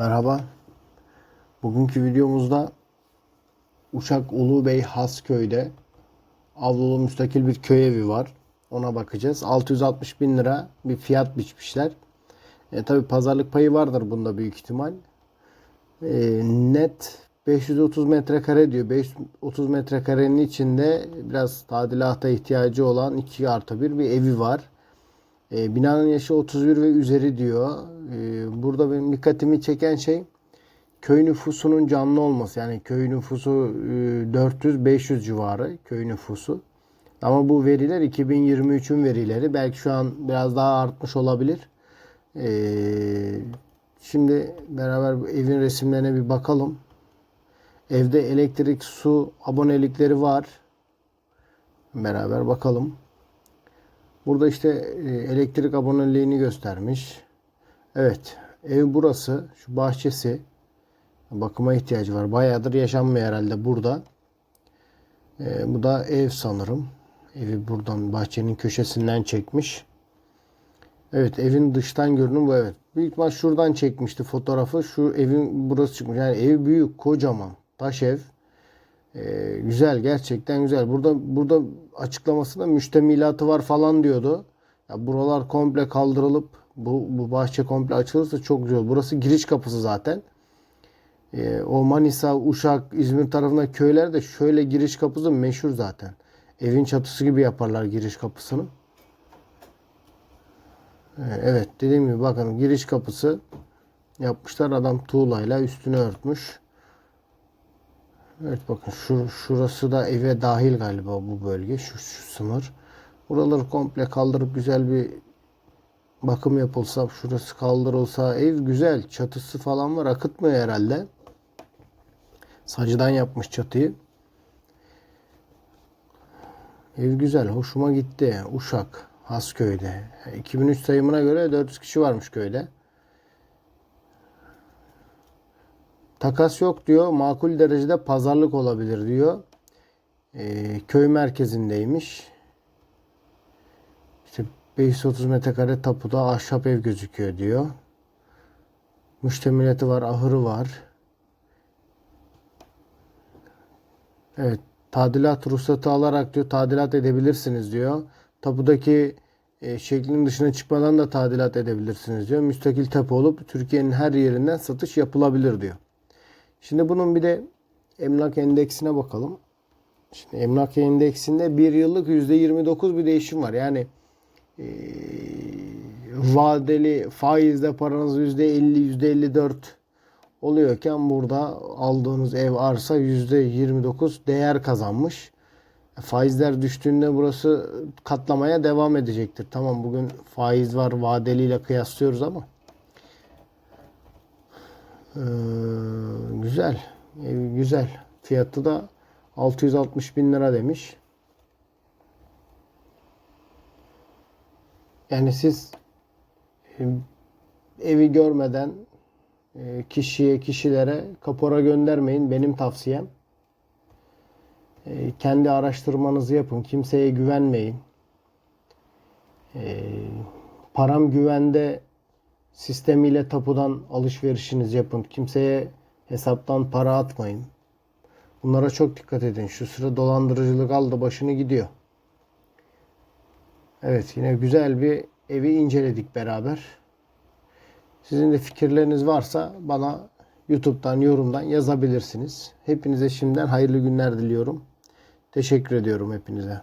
Merhaba. Bugünkü videomuzda Uşak Ulubey Hasköy'de avlulu müstakil bir köy evi var. Ona bakacağız. 660 bin lira bir fiyat biçmişler. E, Tabi pazarlık payı vardır bunda büyük ihtimal. E, net 530 metrekare diyor. 530 metrekarenin içinde biraz tadilata ihtiyacı olan 2 artı 1 bir evi var. E, binanın yaşı 31 ve üzeri diyor. E, burada benim dikkatimi çeken şey köy nüfusunun canlı olması. Yani köy nüfusu e, 400-500 civarı köy nüfusu. Ama bu veriler 2023'ün verileri. Belki şu an biraz daha artmış olabilir. E, şimdi beraber evin resimlerine bir bakalım. Evde elektrik, su abonelikleri var. Beraber bakalım. Burada işte e, elektrik aboneliğini göstermiş. Evet. Ev burası. Şu bahçesi. Bakıma ihtiyacı var. Bayağıdır yaşanmıyor herhalde burada. E, bu da ev sanırım. Evi buradan bahçenin köşesinden çekmiş. Evet evin dıştan görünümü bu evet. Büyük ihtimal şuradan çekmişti fotoğrafı. Şu evin burası çıkmış. Yani ev büyük kocaman. Taş ev. Ee, güzel gerçekten güzel. Burada burada açıklamasında müştemilatı var falan diyordu. Ya buralar komple kaldırılıp bu, bu bahçe komple açılırsa çok güzel. Burası giriş kapısı zaten. Ee, o Manisa, Uşak, İzmir tarafında köyler de şöyle giriş kapısı meşhur zaten. Evin çatısı gibi yaparlar giriş kapısını. Ee, evet dediğim gibi bakın giriş kapısı yapmışlar. Adam tuğlayla üstünü örtmüş. Evet bakın şu, şurası da eve dahil galiba bu bölge. Şu, şu sınır. Buraları komple kaldırıp güzel bir bakım yapılsa, şurası kaldırılsa ev güzel. Çatısı falan var. Akıtmıyor herhalde. Sacıdan yapmış çatıyı. Ev güzel. Hoşuma gitti. Uşak. Hasköy'de. 2003 sayımına göre 400 kişi varmış köyde. Takas yok diyor. Makul derecede pazarlık olabilir diyor. Ee, köy merkezindeymiş. İşte 530 metrekare tapuda ahşap ev gözüküyor diyor. Müştemileti var, ahırı var. Evet, tadilat ruhsatı alarak diyor tadilat edebilirsiniz diyor. Tapudaki e, şeklin dışına çıkmadan da tadilat edebilirsiniz diyor. Müstakil tapu olup Türkiye'nin her yerinden satış yapılabilir diyor. Şimdi bunun bir de emlak endeksine bakalım. Şimdi emlak endeksinde bir yıllık %29 bir değişim var. Yani e, vadeli faizde paranız %50, %54 oluyorken burada aldığınız ev arsa %29 değer kazanmış. Faizler düştüğünde burası katlamaya devam edecektir. Tamam bugün faiz var vadeliyle kıyaslıyoruz ama ee, güzel. Ev güzel. Fiyatı da 660 bin lira demiş. Yani siz e, evi görmeden e, kişiye, kişilere kapora göndermeyin. Benim tavsiyem. E, kendi araştırmanızı yapın. Kimseye güvenmeyin. Param güvende sistemiyle tapudan alışverişinizi yapın. Kimseye hesaptan para atmayın. Bunlara çok dikkat edin. Şu sıra dolandırıcılık aldı başını gidiyor. Evet yine güzel bir evi inceledik beraber. Sizin de fikirleriniz varsa bana YouTube'dan, yorumdan yazabilirsiniz. Hepinize şimdiden hayırlı günler diliyorum. Teşekkür ediyorum hepinize.